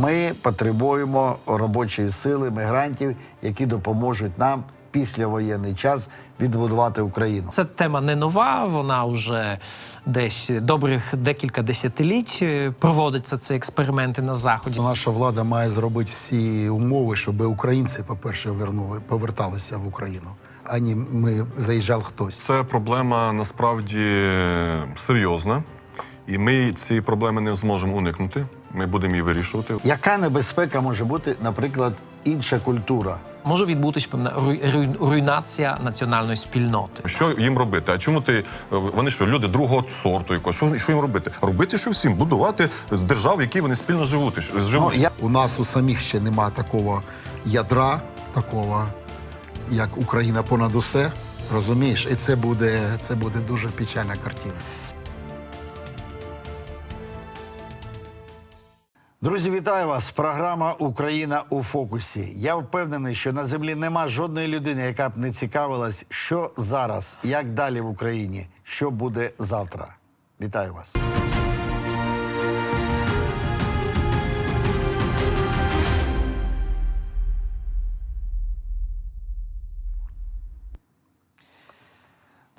Ми потребуємо робочої сили мігрантів, які допоможуть нам післявоєнний час відбудувати Україну. Це тема не нова, вона вже десь добрих декілька десятиліть е, проводиться ці експерименти на заході. Наша влада має зробити всі умови, щоб українці, по-перше, вернули, поверталися в Україну, а не ми заїжджав хтось. Це проблема насправді серйозна, і ми цієї проблеми не зможемо уникнути. Ми будемо її вирішувати. Яка небезпека може бути, наприклад, інша культура? Може руй- руйнація національної спільноти. Що їм робити? А чому ти вони що, люди другого сорту? якогось? Що, що їм робити? Робити що всім? Будувати з держав, в якій вони спільно живуть. живуть. Ну, я У нас у самих ще нема такого ядра, такого, як Україна понад усе. Розумієш, і це буде, це буде дуже печальна картина. Друзі, вітаю вас! Програма Україна у фокусі. Я впевнений, що на землі нема жодної людини, яка б не цікавилась, що зараз, як далі в Україні, що буде завтра. Вітаю вас.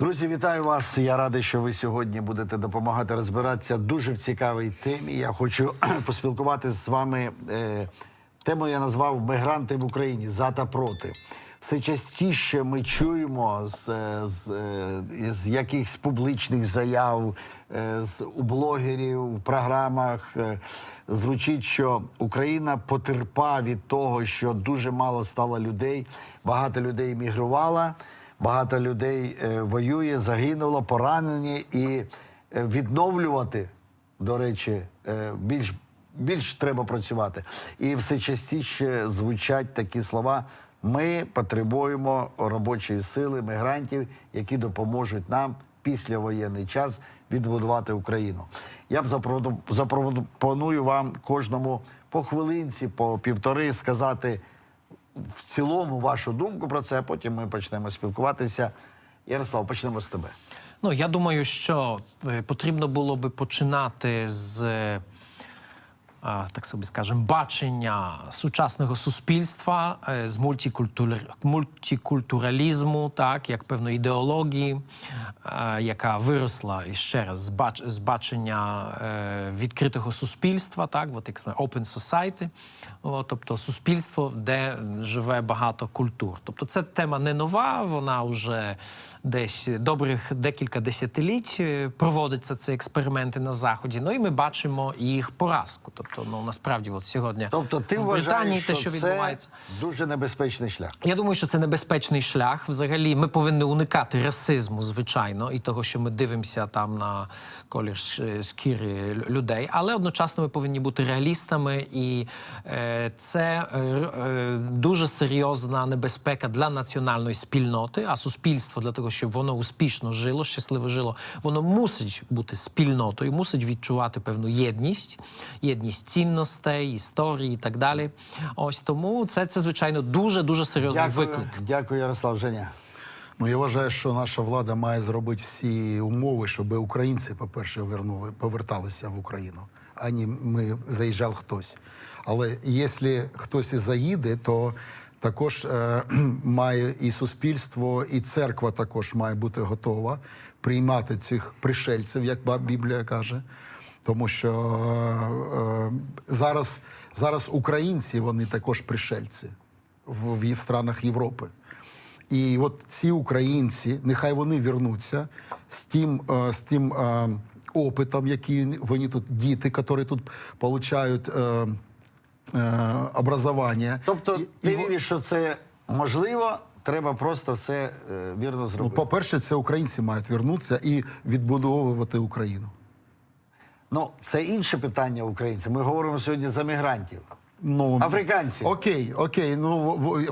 Друзі, вітаю вас. Я радий, що ви сьогодні будете допомагати розбиратися дуже в цікавій темі. Я хочу поспілкуватися з вами. Е, тему я назвав Мигранти в Україні за та проти. Все частіше ми чуємо з, е, з, е, з якихось публічних заяв, з, у блогерів, у програмах. Звучить, що Україна потерпа від того, що дуже мало стало людей, багато людей мігрувало. Багато людей е, воює, загинуло, поранені і е, відновлювати, до речі, е, більш, більш треба працювати. І все частіше звучать такі слова. Ми потребуємо робочої сили мігрантів, які допоможуть нам післявоєнний час відбудувати Україну. Я б запро- запропоную вам кожному по хвилинці, по півтори сказати в цілому вашу думку про це, потім ми почнемо спілкуватися. Ярослав, почнемо з тебе. Ну я думаю, що е, потрібно було би починати з. е, Так собі скажемо, бачення сучасного суспільства е, з мультикультур... мультикультуралізму, так як певної ідеології, яка виросла і ще раз з, бач... з бачення відкритого суспільства, так, от як open society, О, тобто суспільство, де живе багато культур. Тобто це тема не нова, вона вже десь добрих декілька десятиліть е, проводяться ці експерименти на заході. Ну і ми бачимо їх поразку. Тобто, ну насправді, от сьогодні Тобто, ти в Британії що те, що це відбувається. дуже небезпечний шлях. Я думаю, що це небезпечний шлях. Взагалі, ми повинні уникати расизму, звичайно, і того, що ми дивимося там на колір ш- шкіри людей. Але одночасно ми повинні бути реалістами, і е, це е, е, дуже серйозна небезпека для національної спільноти. А суспільство для того, щоб воно успішно жило, щасливо жило, воно мусить бути спільнотою, мусить відчувати певну єдність, єдність цінностей, історії і так далі. Ось тому це, це звичайно дуже дуже серйозний Дякую, виклик. дякую, Ярослав Женя. Ну я вважаю, що наша влада має зробити всі умови, щоб українці, по-перше, вернули, поверталися в Україну, а не ми заїжджав хтось. Але якщо хтось і заїде, то також е, має і суспільство, і церква також має бути готова приймати цих пришельців, як Біблія каже. Тому що е, е, зараз, зараз українці вони також пришельці в, в, в странах Європи. І от ці українці, нехай вони вернуться з тим, е, з тим е, опитом, який вони тут, діти, які тут отримують е, образування. Тобто, І- ти і віриш, що це можливо, треба просто все вірно Ну, по-перше, це українці мають вернутися і відбудовувати Україну. Ну, це інше питання українців. Ми говоримо сьогодні за мігрантів. Ну, Африканці. Окей, окей. Ну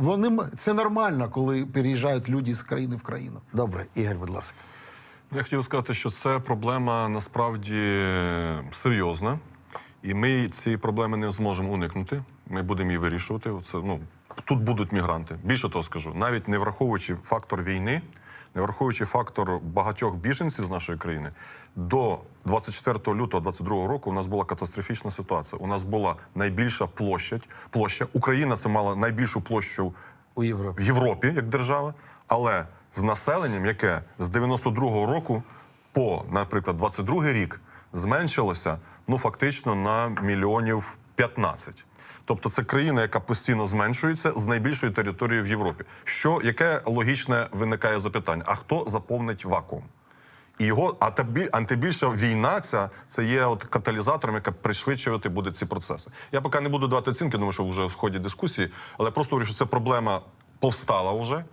вони це нормально, коли переїжджають люди з країни в країну. Добре, Ігор, будь ласка. Я хотів сказати, що це проблема насправді серйозна, і ми цієї проблеми не зможемо уникнути. Ми будемо її вирішувати. Це, ну, тут будуть мігранти. Більше того скажу, навіть не враховуючи фактор війни, не враховуючи фактор багатьох біженців з нашої країни, до 24 лютого 22 року у нас була катастрофічна ситуація. У нас була найбільша площадь, площа. Україна це мала найбільшу площу У Європі. в Європі як держава, але з населенням, яке з 92-го року по, наприклад, 22-й рік зменшилося ну фактично на мільйонів 15. Тобто це країна, яка постійно зменшується з найбільшою територією в Європі. Що яке логічне виникає запитання? А хто заповнить вакуум? І його а та бі- антибільша війна ця це є от каталізатором, яка пришвидшувати буде ці процеси. Я поки не буду давати оцінки, тому що вже в ході дискусії, але просто говорю, що ця проблема повстала вже.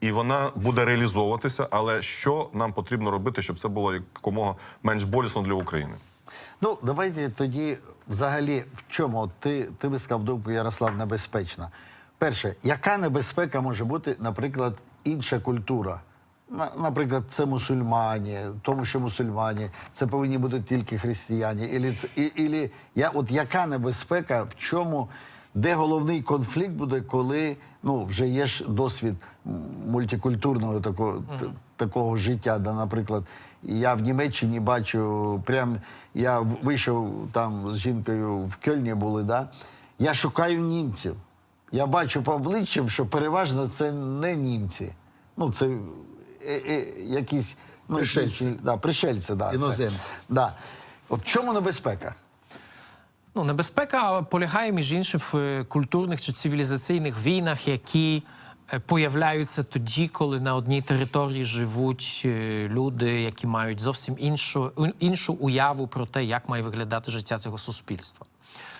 І вона буде реалізовуватися. Але що нам потрібно робити, щоб це було якомога менш болісно для України? Ну, давайте тоді, взагалі, в чому ти, ти висказав думку, Ярослав, небезпечна. Перше, яка небезпека може бути, наприклад, інша культура? Наприклад, це мусульмані, тому що мусульмані, це повинні бути тільки християни. Ілі, і, ілі, я, от яка небезпека, в чому, де головний конфлікт буде, коли ну, вже є ж досвід мультикультурного такого, т- такого життя, де, наприклад, я в Німеччині бачу, прям я вийшов там з жінкою в Кельні були, да? я шукаю німців. Я бачу по обличчям, що переважно це не німці. Ну, це е, е, якісь ну, Пришельці. Да, пришельці, да, це. Іноземці. Да. От в чому небезпека? Ну, небезпека полягає між іншим в е, культурних чи цивілізаційних війнах, які появляються тоді, коли на одній території живуть е, люди, які мають зовсім іншу, іншу уяву про те, як має виглядати життя цього суспільства.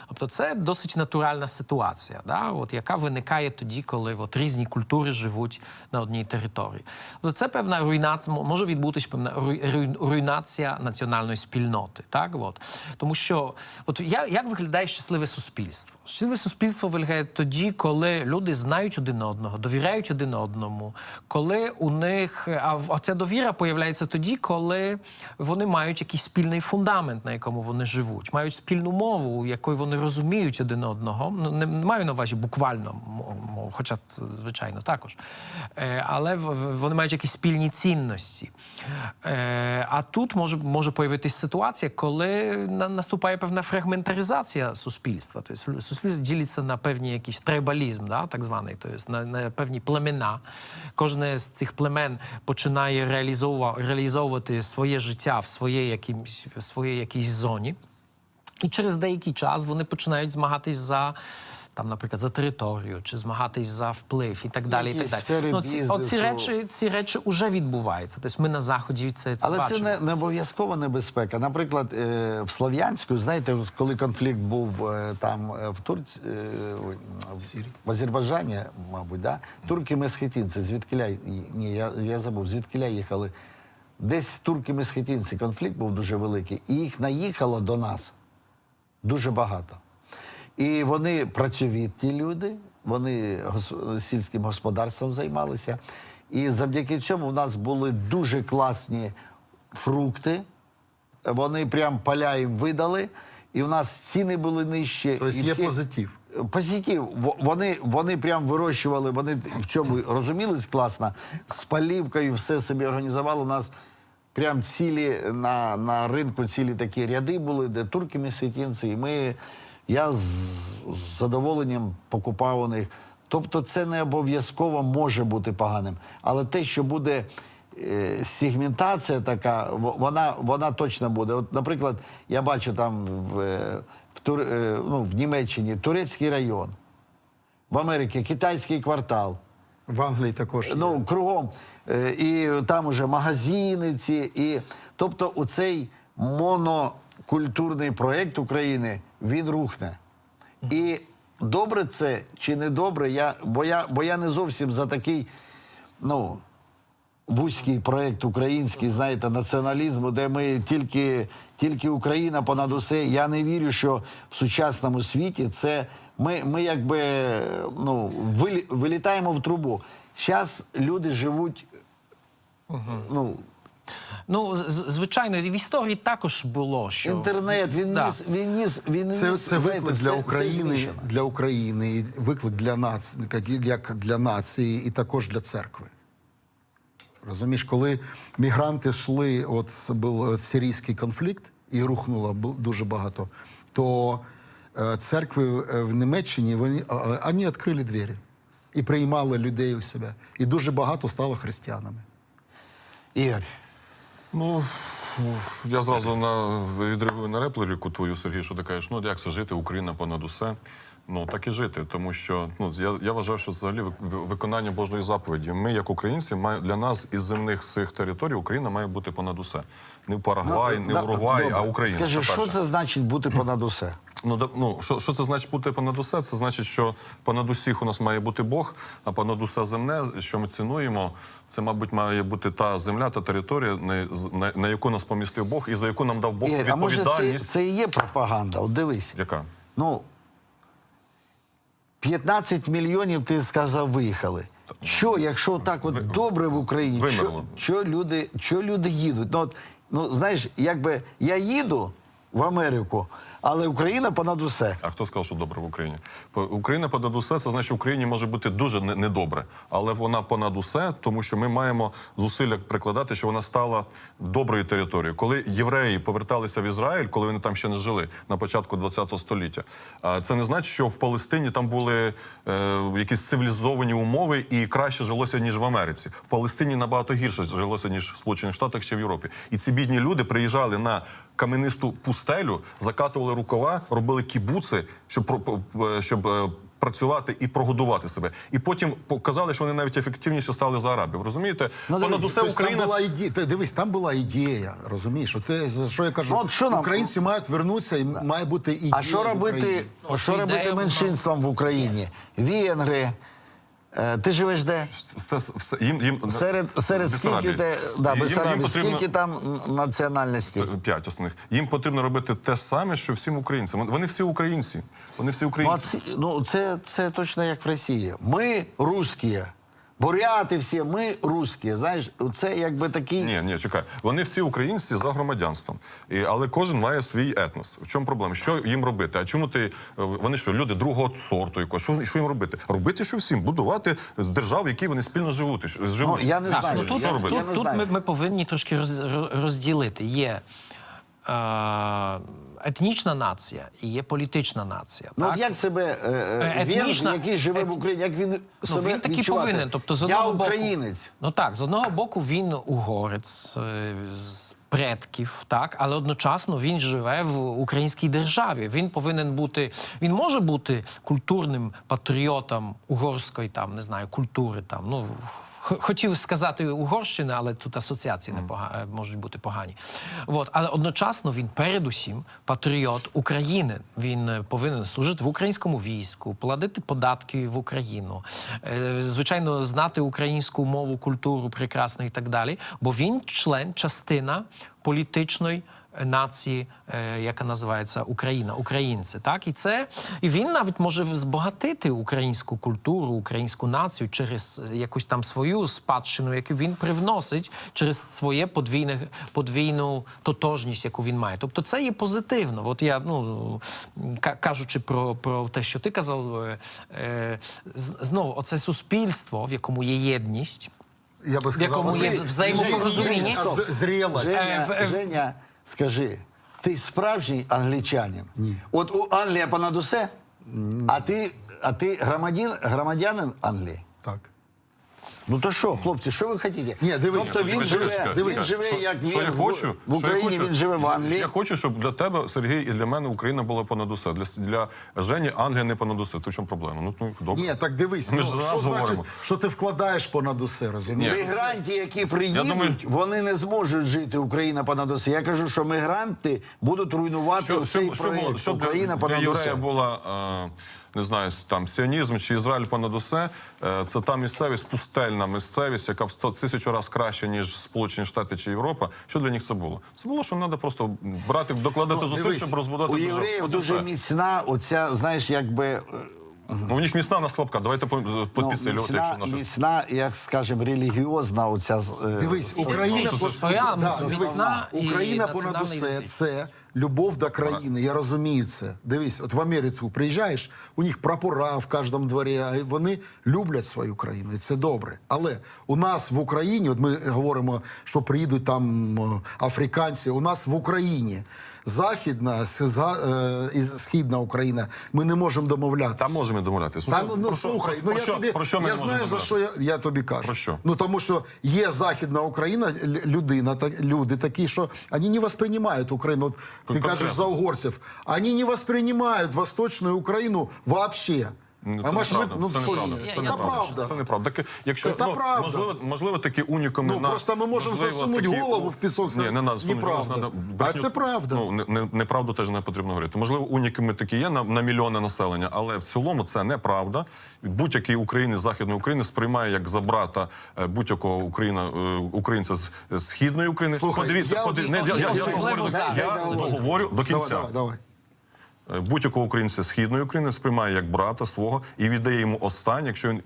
Тобто це досить натуральна ситуація, да? от, яка виникає тоді, коли от, різні культури живуть на одній території. Тобто це певна руйнація, може відбутися певна руй- руй- руйнація національної спільноти. Так? От. Тому що от, я, як виглядає щасливе суспільство? Щасливе суспільство виглядає тоді, коли люди знають один одного, довіряють один одному, коли у них а ця довіра появляється тоді, коли вони мають якийсь спільний фундамент, на якому вони живуть, мають спільну мову, якою вони розуміють один одного. Ну не не маю на увазі буквально хоча звичайно також. Е, але вони мають якісь спільні цінності. Е, а тут може може появитись ситуація, коли наступає певна фрагментаризація суспільства. Тобто суспільство ділиться на певні якийсь трибалізм, да, так званий, тобто на, на певні племена. Кожне з цих племен починає реалізовувати, своє життя в своїй якійсь зоні. І через деякий час вони починають змагатись за. Там, наприклад, за територію чи змагатись за вплив і так далі. І так далі. сфери Ну, ці, оці речі, ці речі вже відбуваються. Тобто ми на заході це, це Але бачимо. це не, не обов'язкова небезпека. Наприклад, е, в Слов'янську, знаєте, коли конфлікт був е, там е, в Турці, е, в, в Азербайджані, мабуть, да? турки месхетінці, звідкиля, ні, я, я забув, звідкиля їхали. Десь турки месхетінці конфлікт був дуже великий, і їх наїхало до нас дуже багато. І вони працьовіті люди, вони сільським господарством займалися. І завдяки цьому в нас були дуже класні фрукти. Вони прям поля їм видали, і в нас ціни були нижчі. Тобто є всі- позитив. Позитив. Вони, вони прям вирощували, вони в цьому розумілись класно. З палівкою все собі організували. У нас прям цілі на, на ринку цілі такі ряди були, де турки месетінці. І ми, я з, з задоволенням покупав у них. Тобто це не обов'язково може бути поганим. Але те, що буде е, сегментація така, вона, вона точно буде. От, наприклад, я бачу там в, е, в, Тур, е, ну, в Німеччині турецький район, в Америці китайський квартал. В Англії також. є. Ну, кругом. Е, І там уже магазини ці. І, тобто, у цей монокультурний проєкт України він рухне. І добре це чи не добре, я, бо, я, бо я не зовсім за такий, ну. Вузький проєкт український, знаєте, націоналізму, де ми тільки, тільки Україна понад усе. Я не вірю, що в сучасному світі це ми, ми якби ну, вилітаємо в трубу. Зараз люди живуть. Ну, Ну, звичайно, в історії також було, що інтернет, він Да. ніс, він ніс, він Це, ніс, це знаєте, виклик все- для все України, змішано. для України, виклик для нації, як для нації, і також для церкви. Розумієш, коли мігранти йшли, от був сирійський конфлікт і рухнуло дуже багато, то е, церкви е, в Німеччині вони, вони відкрили двері і приймали людей у себе. І дуже багато стало християнами. Ігор, Ну, я зразу на, відреагую на репліку твою, Сергій, що ти кажеш, ну як це жити, Україна понад усе. Ну так і жити, тому що ну я, я вважаю, що взагалі вик- виконання Божої заповіді. Ми, як українці, має для нас із земних цих територій Україна має бути понад усе. Не Парагвай, не да, Уругвай, а Україна. Скажи, що перше. це значить бути понад усе? Ну, ну що, що це значить бути понад усе? Це значить, що понад усіх у нас має бути Бог, а понад усе земне, що ми цінуємо, це, мабуть, має бути та земля, та територія, на, на, на яку нас помістив Бог, і за яку нам дав Бог Ігор, а може це, відповідальність. це і є пропаганда? От дивись. Яка? Ну, 15 мільйонів, ти сказав, виїхали. Що, якщо так от добре в Україні, що, що, люди, що люди їдуть? Ну, от, ну, знаєш, якби я їду в Америку, але Україна понад усе. А хто сказав, що добре в Україні? Україна понад усе, це значить, Україні може бути дуже недобре, але вона понад усе, тому що ми маємо зусилля прикладати, що вона стала доброю територією. Коли євреї поверталися в Ізраїль, коли вони там ще не жили на початку ХХ століття, це не значить, що в Палестині там були е, якісь цивілізовані умови і краще жилося ніж в Америці. В Палестині набагато гірше жилося ніж в Сполучених Штатах чи в Європі. І ці бідні люди приїжджали на каменисту пустелю, закатували рукава, робили кібуци, щоб про- щоб. е, Працювати і прогодувати себе, і потім показали, що вони навіть ефективніше стали за арабів. Розумієте, Ну, понад усе Тобто Україна Там була ідея, ти дивись, там була ідея, розумієш? От те, за що я кажу, Ну, от що нам- українці мають вернутися і має бути ідея. А що робити, що робити ідея, меншинствам в Україні? Венгри. Е, ти живеш де? Їм їм Серед, серед скільки, те, да, Їм- їм потрібно- скільки там національності? п'ять основних. Їм потрібно робити те ж саме, що всім українцям. Вони- всі українці. Вони всі українці. ну це, це точно як в Росії. Ми русські. Буряти всі, ми русські. Знаєш, це якби такий. Ні, ні, чекай. Вони всі українці за громадянством. І, але кожен має свій етнос. В чому проблема? Що їм робити? А чому ти е, вони що, люди другого сорту? якого? Що, що їм робити? Робити що всім? Будувати з держав, в якій вони спільно живуть. живуть. Ну, я не знаю. ну, тут, Що робити? Я тут, не тут знаю. ми, ми повинні трошки роз, роз- розділити. Є е, етнічна нація і є політична нація. Ну, так? от як себе е, е, Е, венгр, який живе в Україні, як він Ну, себе він таки відчувати? повинен. Тобто, з Я одного боку. Ну так, з одного боку, він угорець е, з предків, так, але одночасно він живе в українській державі. Він повинен бути, він може бути культурним патріотом угорської там, не знаю, культури там. Ну хотів сказати Угорщини, але тут асоціації не пога- можуть бути погані. От, але одночасно він передусім патріот України. Він е, повинен служити в українському війську, платити податки в Україну, е, звичайно, знати українську мову, культуру прекрасно і так далі. Бо він член, частина політичної е, нації, е, яка називається Україна, українці. Так і це і він навіть може збагатити українську культуру, українську націю через е, якусь там свою спадщину, яку він привносить через своє подвійне подвійну тотожність, яку він має. Тобто це є позитивно. От я ну кажучи про, про те, що ти казав, е, знову оце суспільство, в якому є єдність. Я би сказав, якому є взаємопорозуміння. Женя. Женя, в- Женя, скажи, ти справжній англічанин? Ні. От у Англія понад усе, а ти, а ти громадян, громадянин Англії? Так. Ну то що, хлопці, що ви хочете? Ні, дивись, тобто він живе, чекай, він живе як що він я хочу, в що я Україні, хочу? він живе в Англії. Я хочу, щоб для тебе, Сергій, і для мене Україна була понад усе. Для, для Жені Англія не понад усе. То в чому проблема? Ну, ну добре. Ні, так дивись, Ми ну, ж що зараз значить, говоримо. що ти вкладаєш понад усе, розумієш? Мігранти, які приїдуть, думаю- вони не зможуть жити Україна понад усе. Я кажу, що мігранти будуть руйнувати Що, цей проект було, що для, Україна для понад єврея була, не знаю, там сіонізм чи Ізраїль понад усе, е, це та місцевість, пустельна місцевість, яка в 100 тисячу разів краще, ніж Сполучені Штати чи Європа. Що для них це було? Це було, що треба просто брати, докладати зусиль, щоб розбудувати У державу. євреїв дуже все. міцна оця, знаєш, якби е, Ну, у них міцна на слабка. Давайте по- ну, підписувати, якщо міцна, міцна, як скажемо, релігіозна оця з- е, Дивись, Україна Україна понад усе це Любов до країни, я розумію це. Дивись, от в Америку приїжджаєш, у них прапора в кожному дворі, а вони люблять свою країну, і це добре. Але у нас в Україні, от ми говоримо, що приїдуть там африканці, у нас в Україні західна е, і східна Україна, ми не можемо домовлятися. Там можемо домовлятися. Та, ну, ну слухай, ну я що- тобі про що ми я знаю за що я, я тобі кажу. Про що? Ну тому що є Західна Україна, людина, так, люди такі, що вони не восприймають Україну. От ти Конкретно. кажеш за угорців. Они не воспринимают Восточную Україну вообще. Ну, а це ми ну це що неправда, ні? це Це неправда. правда. Це неправда. Так, якщо Це ну, правда. можливо, можливо, такі унікуми Ну, на просто ми можемо можливо, засунути такі- голову в пісок, Ні, не надо «Неправда». надо А це правда. Ну, не, не, неправду теж не потрібно говорити. Можливо, уніками такі є на, на мільйони населення, але в цілому це неправда. Будь-який українець Західної України сприймає як за брата е, будь-якого Україна, е, українця з східної України. Слухай, Подивіться, я подив... одні- не, я, я, я, до- я Я договорю до кінця. Давай, давай, Будь-якого українця східної України сприймає як брата свого і віддає йому останнє, якщо він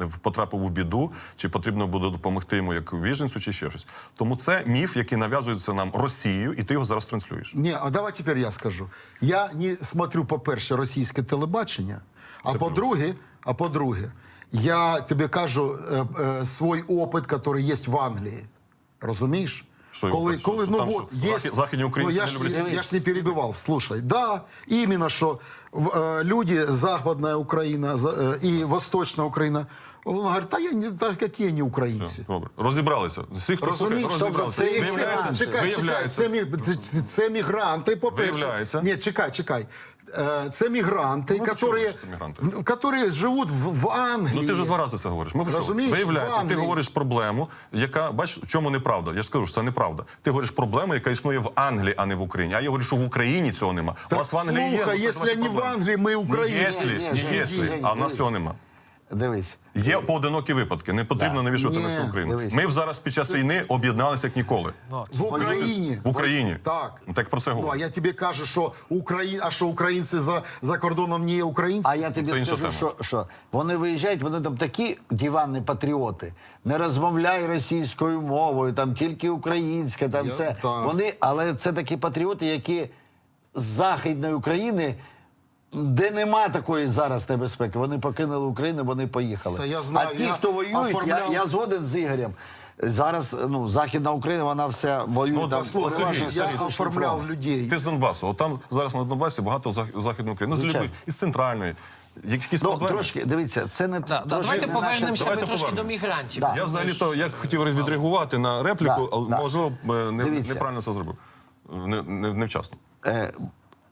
е, потрапив у біду, чи потрібно буде допомогти йому як біженцю, чи ще щось. Тому це міф, який нав'язується нам Росією, і ти його зараз транслюєш. Ні, а давай тепер я скажу. Я не смотрю, по-перше, російське телебачення, а по-друге, а по-друге, я тобі кажу е, е, свій опит, який є в Англії. Розумієш? Що коли, опит? Коли, що ну, там, вот, що є, західні українці ну, я, не ж, люблять? я, я ж не перебивав, слушай. Да, іменно, що в, е, люди, Западна Україна за- е, і Восточна Україна, він говорить, та я не, та які вони українці. Добре, розібралися. Всі, хто Розумієш, розібралися. це, це, чекай, чекай, це, мі- це, це мігранти, по-перше. Ні, чекай, чекай. Е, Це мігранти, Ну, чому це мігранти? которые живуть в, в Англії. Ну ти вже два рази це говориш. Ми. Розумієш, Виявляється, ти говориш проблему, яка бачиш, в чому неправда. Я ж скажу, що це неправда. Ти говориш проблему, яка існує в Англії, а не в Україні. А я говорю, що в Україні цього нема. У вас в Англії є. слухай, ну, якщо не в. Англії, ми Україні. Не якщо, не а в нас цього нема. Дивись. Є поодинокі випадки. Не потрібно Да. навішувати на всю Україну. дивись. Ми зараз під час війни об'єдналися як ніколи. В Україні. В Україні. Так. Ну, так про це Ну, а я тобі кажу, що Україн... а що українці за, за кордоном не є українці? А я тобі Це скажу, що, що вони виїжджають, вони там такі диванні патріоти. Не розмовляй російською мовою, там тільки українська, там Я- все. так. Вони, але це такі патріоти, які з Західної України, де нема такої зараз небезпеки. Вони покинули Україну, вони поїхали. Та я знаю, а ті, я хто воюють, оформляв- я, я згоден з Ігорем. Зараз ну, Західна Україна, вона все воює Ну, там. послухай, переважно Сергій, я Восточного оформляв людей. Ти з Донбасу. От там зараз на Донбасі багато західної України. Ну, з любої. Із центральної. Якісь Ну, проблеми. трошки, дивіться, це не Да, трошки давайте не наша повернемося Давайте ми трошки до мігрантів. Да. Я взагалі то як хотів відреагувати на репліку, Да, але да. можливо е, не, неправильно це зробив. Не, не, невчасно. Е,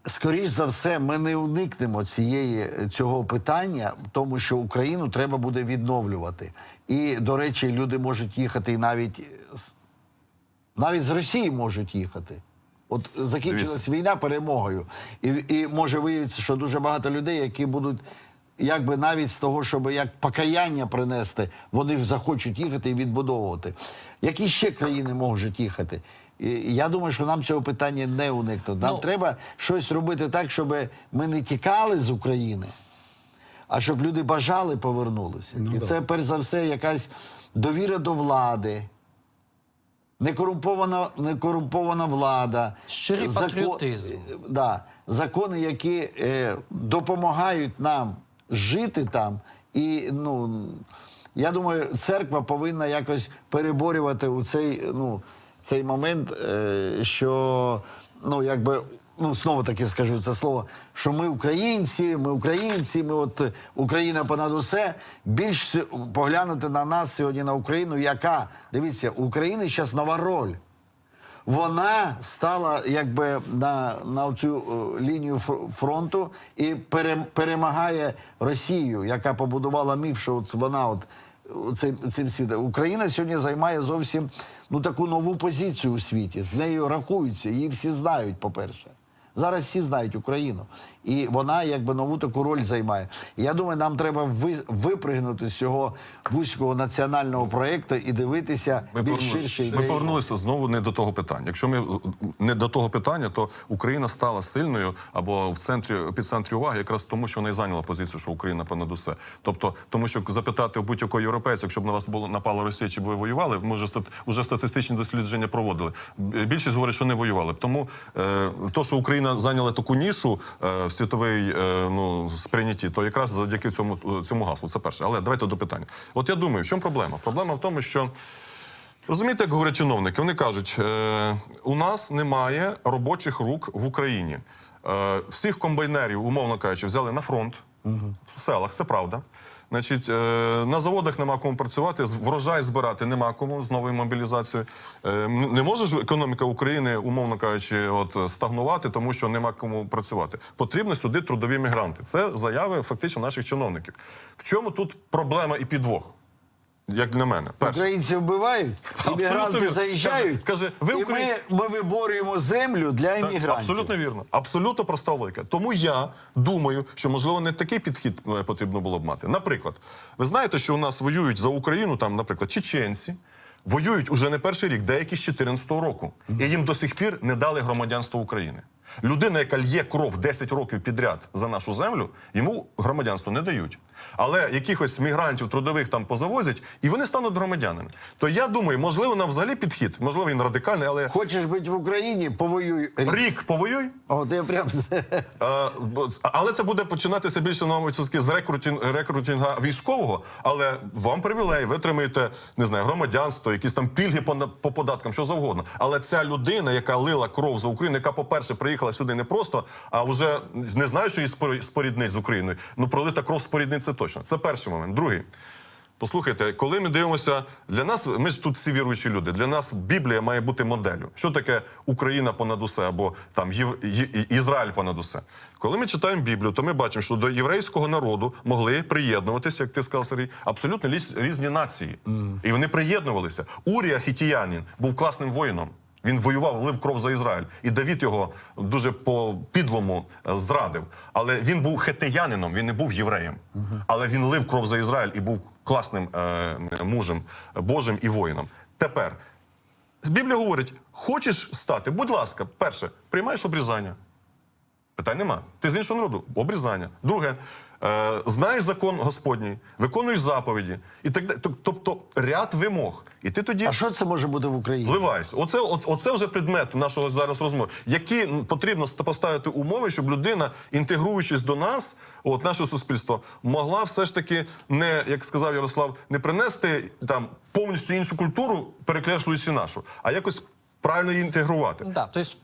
Скоріш за все, ми не уникнемо цієї цього питання, тому що Україну треба буде відновлювати. І, до речі, люди можуть їхати і навіть навіть з Росії можуть їхати. От закінчилась Дивіться. війна перемогою, і, і може виявитися, що дуже багато людей, які будуть. Якби навіть з того, щоб як покаяння принести, вони захочуть їхати і відбудовувати. Які ще країни можуть їхати? І я думаю, що нам цього питання не уникнути. Нам Ну, треба щось робити так, щоб ми не тікали з України, а щоб люди бажали повернулися. і це перш за все якась довіра до влади, некорумпована, некорумпована влада, Щирий патріотизм. е, да, закони, які е, допомагають нам жити там. І ну, я думаю, церква повинна якось переборювати у цей, ну, цей момент, е, що ну, якби. Ну, знову таки скажу це слово, що ми українці, ми українці, ми от Україна понад усе. Більш поглянути на нас сьогодні на Україну, яка дивіться, у України зараз нова роль вона стала якби на, на цю е, лінію фронту і пере, перемагає Росію, яка побудувала міф, що от вона от цим, цим світом. Україна сьогодні займає зовсім ну таку нову позицію у світі. З нею рахуються, її всі знають, по-перше. Зараз всі знають Україну. І вона якби нову таку роль займає. І я думаю, нам треба ви, випригнути з цього вузького національного проєкту і дивитися Ми, більш ширше. ми повернулися знову не до того питання. Якщо ми не до того питання, то Україна стала сильною або в центрі епіцентрі уваги, якраз тому, що вона і зайняла позицію, що Україна понад усе. Тобто, тому що запитати у будь-якого європейця, якщо б на вас було напала Росія, чи б ви воювали, ми вже уже статистичні дослідження проводили. Більшість говорить, що не воювали. Тому е, то, що Україна зайняла таку нішу е, світовій е, ну сприйнятті, то якраз завдяки цьому цьому гаслу. Це перше. Але давайте до питання. От я думаю, в чому проблема? Проблема в тому, що. Розумієте, як говорять чиновники, вони кажуть, е, у нас немає робочих рук в Україні. Е, всіх комбайнерів, умовно кажучи, взяли на фронт в селах, це правда. Значить, е, на заводах нема кому працювати, врожай збирати нема кому з новою мобілізацією. Е, не може ж економіка України, умовно кажучи, от стагнувати, тому що нема кому працювати. Потрібні сюди трудові мігранти. Це заяви фактично наших чиновників. В чому тут проблема і підвох? Як для мене, перше. Українці вбивають, Абсолютно іммігранти вірно. заїжджають. Каже- каже, ви і ми, ми виборюємо землю для Так, іммігрантів. Абсолютно вірно. Абсолютно проста логіка. Тому я думаю, що можливо не такий підхід е, потрібно було б мати. Наприклад, ви знаєте, що у нас воюють за Україну, там, наприклад, чеченці. Воюють уже не перший рік, деякі з 14-го року, і їм до сих пір не дали громадянство України. Людина, яка лє кров 10 років підряд за нашу землю, йому громадянство не дають. Але якихось мігрантів трудових там позавозять, і вони стануть громадянами. То я думаю, можливо, нам взагалі підхід, можливо, він радикальний, але Хочеш бути в Україні, повоюй. рік. рік повоюй, О, ти прям Е, Але це буде починатися більше на мові з рекрутінг, рекрутінга військового. Але вам привілей, ви отримаєте, не знаю, громадянство, якісь там пільги по, по податкам, що завгодно. Але ця людина, яка лила кров за Україну, яка, по-перше, приїхала сюди не просто, а вже не знаю, що її спорі- споріднить з Україною. Ну пролита кров споріднить це точно. Це перший момент. Другий. Послухайте, коли ми дивимося, для нас ми ж тут всі віруючі люди. Для нас Біблія має бути моделлю. Що таке Україна понад усе або там Єв... Ізраїль понад усе? Коли ми читаємо Біблію, то ми бачимо, що до єврейського народу могли приєднуватися, як ти сказав, Сергій, абсолютно різні нації, і вони приєднувалися. Урія Хітіянін був класним воїном. Він воював, лив кров за Ізраїль, і Давід його дуже по підлому е, зрадив. Але він був хетеянином, він не був євреєм. Але він лив кров за Ізраїль і був класним е, мужем Божим і воїном. Тепер Біблія говорить: хочеш стати, будь ласка, перше, приймаєш обрізання. Питань нема. Ти з іншого народу обрізання. Друге, знаєш закон Господній, виконуєш заповіді і так далі. Тобто ряд вимог. І ти тоді А що це може бути в Україні? Вливаєшся. Оце, от, оце вже предмет нашого зараз розмови. Які потрібно поставити умови, щоб людина, інтегруючись до нас, от наше суспільство, могла все ж таки не, як сказав Ярослав, не принести там повністю іншу культуру, перекреслюючи нашу, а якось правильно її інтегрувати. Да, то есть,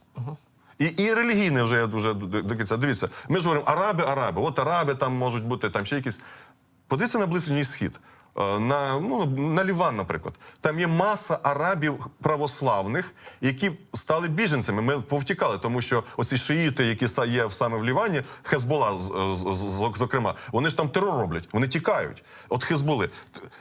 І, і релігійне вже я дуже до кінця. Дивіться, ми ж говоримо араби, араби. От араби там можуть бути там ще якісь. Подивіться на Близький Схід. Е, На, ну, на Ліван, наприклад, там є маса арабів православних, які стали біженцями. Ми повтікали, тому що оці шиїти, які є саме в Лівані, Хезбола, зокрема, вони ж там терор роблять, вони тікають. От Хезболи.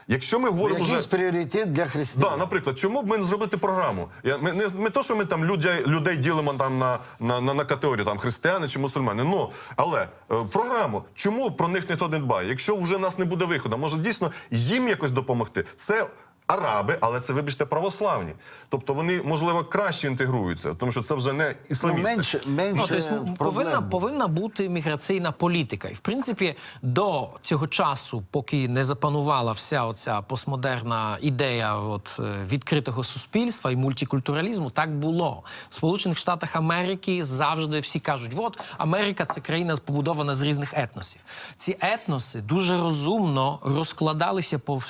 Якщо ми говоримо Якийсь вже... пріоритет для християн. Да, наприклад, чому б ми не зробити програму? Я, ми, не, не то, що ми там людей, людей ділимо там на, на, на, на категорії там християни чи мусульмани. Ну але е, програму, чому про них ніхто не дбає? Якщо вже нас не буде виходу, може дійсно їм якось допомогти? Це. Араби, але це, вибачте, православні. Тобто вони, можливо, краще інтегруються, тому що це вже не Ну, менше, менше Ну, тобто, повинна, повинна бути міграційна політика. І в принципі, до цього часу, поки не запанувала вся оця постмодерна ідея от, е, відкритого суспільства і мультикультуралізму, так було. В Сполучених Штатах Америки завжди всі кажуть: от Америка це країна побудована з різних етносів. Ці етноси дуже розумно розкладалися по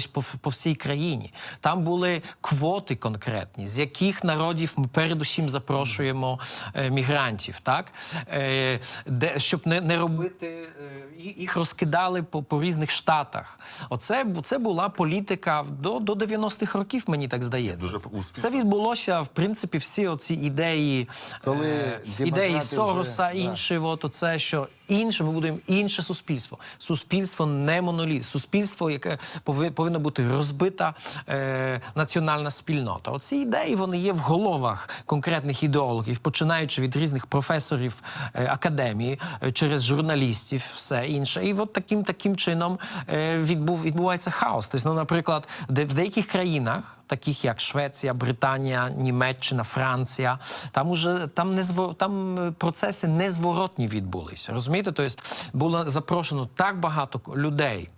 вс- по, по всій країні. Там були квоти конкретні, з яких народів ми передусім запрошуємо е, мігрантів, так е, де щоб не, не робити е, їх розкидали по, по різних штатах. Оце це була політика до, до 90-х років, мені так здається. Дуже успішно. Це відбулося в принципі всі оці ідеї, Коли е, ідеї вже- Сороса, да. от оце, що інше. Ми будуємо інше суспільство. Суспільство не моноліт, суспільство, яке пови- повинна бути розбита е, національна спільнота. Оці ідеї вони є в головах конкретних ідеологів, починаючи від різних професорів е, академії, е, через журналістів, все інше. І от таким таким чином е, відбув відбувається хаос. Тобто, ну, наприклад, де в деяких країнах. Таких як Швеція, Британія, Німеччина, Франція, там уже там не там е, процеси незворотні відбулися. Розумієте? Тобто було запрошено так багато людей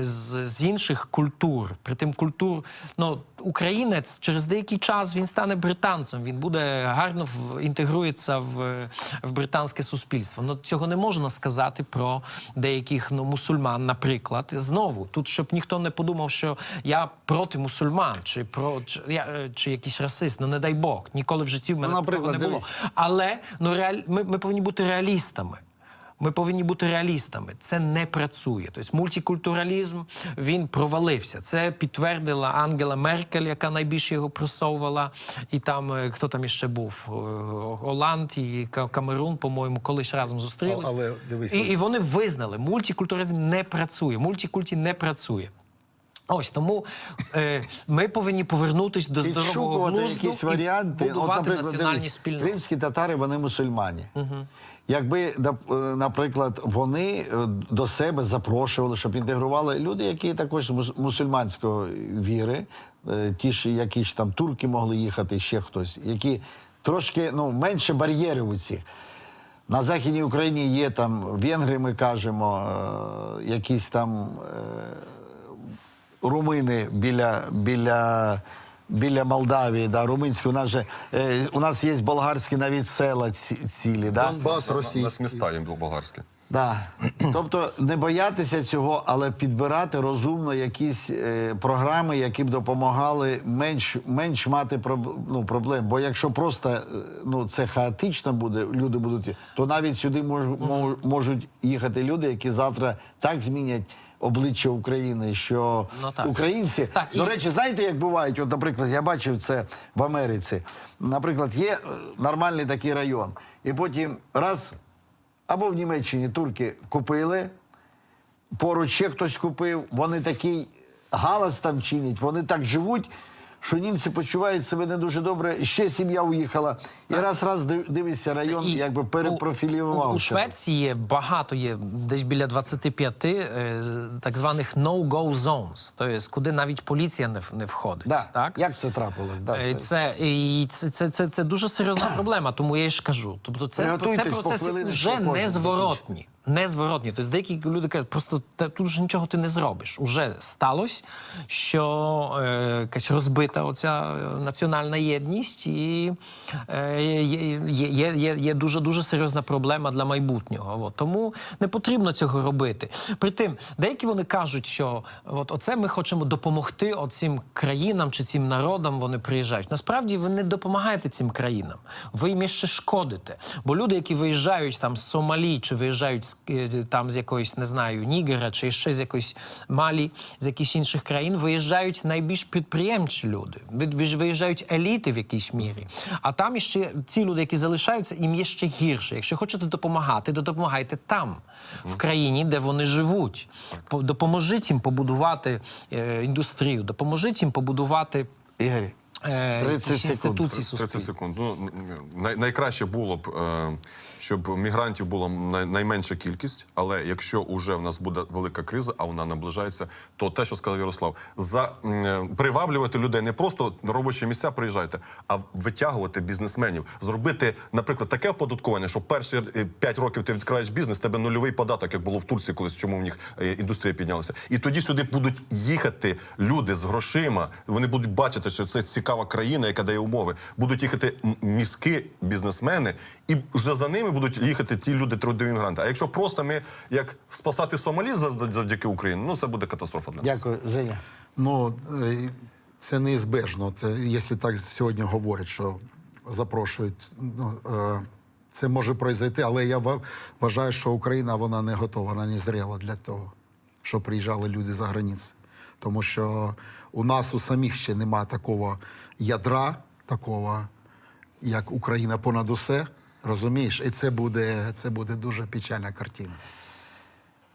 з, з інших культур. При тим культур, ну українець через деякий час він стане британцем. Він буде гарно в- інтегрується в, в британське суспільство. Ну цього не можна сказати про деяких ну мусульман, наприклад. Знову тут, щоб ніхто не подумав, що я проти мусульман, чи про чи, я, е, чи якийсь расист. Ну не дай Бог, ніколи в житті в мене Ну, такого не було. Але ну реаль... ми, ми повинні бути реалістами. Ми повинні бути реалістами. Це не працює. Тобто мультикультуралізм він провалився. Це підтвердила Ангела Меркель, яка найбільше його просовувала. І там е, хто там іще був? Е, Оланд і Камерун, по-моєму, колись разом зустрілися. Але- але дивись, і, і вони визнали, мультикультуралізм не працює. Мультикульті не працює. Ось тому е, ми повинні повернутися до здорового глузду якісь і варіанти. будувати національні дивись, спільноти. кримські татари, вони мусульмані. Якби, е, наприклад, вони е, до себе запрошували, щоб інтегрували люди, які також мусульманської віри, е, ті ж, які ж там турки могли їхати, ще хтось, які трошки ну, менше бар'єрів у цих. На Західній Україні є там венгри, ми кажемо, якісь там румини біля, біля, біля Молдавії, да, румунські. У нас же е, у нас є болгарські навіть села ці, цілі. Да? Донбас У нас міста їм болгарські. Да. Тобто не боятися цього, але підбирати розумно якісь е, програми, які б допомагали менш, менш мати проб, ну, проблем. Бо якщо просто е, ну, це хаотично буде, люди будуть, то навіть сюди мож, мож- можуть їхати люди, які завтра так змінять. Обличчя України, що Ну, так. українці Так, і- до речі, знаєте, як бувають? От, наприклад, я бачив це в Америці. Наприклад, є е, нормальний такий район, і потім раз або в Німеччині турки купили, поруч ще хтось купив, вони такий галас там чинять, вони так живуть, що німці почувають себе не дуже добре. Ще сім'я уїхала. І раз-раз дивишся, район І якби перепрофілювався. У, у Швеції багато є, десь біля 25 е, так званих no-go zones, тобто куди навіть поліція не, не входить. Да. Так? Як це трапилось? Да, Е, це- Це, і це, це, це, це дуже серйозна проблема, тому я ж кажу. Тобто це, це процеси вже незворотні. Незворотні. Тобто деякі люди кажуть, просто тут вже нічого ти не зробиш. Уже сталося, що е, якась розбита оця е, національна єдність, і е, є, є, є, є, дуже дуже серйозна проблема для майбутнього. От. Тому не потрібно цього робити. Притим, деякі вони кажуть, що от оце ми хочемо допомогти оцим країнам чи цим народам. Вони приїжджають. Насправді ви не допомагаєте цим країнам. Ви їм ще шкодите. Бо люди, які виїжджають там з Сомалі, чи виїжджають е, там з якоїсь, не знаю, Нігера, чи ще з якоїсь Малі, з якихось інших країн, виїжджають найбільш підприємчі люди. Ви- ви- Виїжджають еліти в якійсь мірі. А там іще ті люди, які залишаються, їм є ще гірше. Якщо хочете допомагати, то допомагайте там, в країні, де вони живуть. Допоможіть їм побудувати е, індустрію, допоможіть їм побудувати. Ігор, е, 30 якісь секунд. інституції 30 секунд. Ну, най, найкраще було б, е, щоб мігрантів було най, найменша кількість, але якщо вже в нас буде велика криза, а вона наближається, то те, що сказав Ярослав, за е, приваблювати людей не просто на робочі місця приїжджайте, а витягувати бізнесменів, зробити, наприклад, таке оподаткування, що перші 5 років ти відкриваєш бізнес, тебе нульовий податок, як було в Турції, колись чому в них е, індустрія піднялася. І тоді сюди будуть їхати люди з грошима. Вони будуть бачити, що це цікава країна, яка дає умови. Будуть їхати мізки, бізнесмени, і вже за ними будуть їхати ті люди, трудові мігранти. А якщо просто ми як спасати Сомалі зав- завдяки Україні, ну це буде катастрофа для нас. дякую, Женя. Ну, е, це неізбежно. Це, якщо так сьогодні говорять, що запрошують, ну, е, це може произойти, але я ва- вважаю, що Україна вона не готова, вона не зрела для того, щоб приїжджали люди за границі. Тому що у нас у самих ще немає такого ядра, такого, як Україна понад усе. Розумієш? І це буде, це буде дуже печальна картина.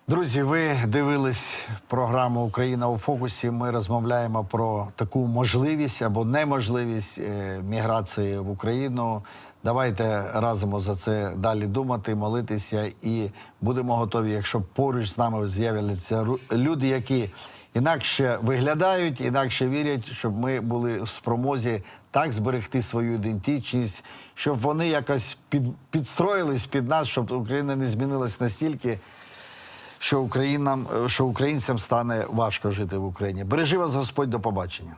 Друзі, ви дивились програму Україна у фокусі. Ми розмовляємо про таку можливість або неможливість е, міграції в Україну. Давайте разом за це далі думати, молитися і будемо готові, якщо поруч з нами з'являться люди, які інакше виглядають, інакше вірять, щоб ми були в спромозі так зберегти свою ідентичність, щоб вони якось під, підстроїлись під нас, щоб Україна не змінилась настільки що Українам, що українцям стане важко жити в Україні. Бережи вас Господь, до побачення.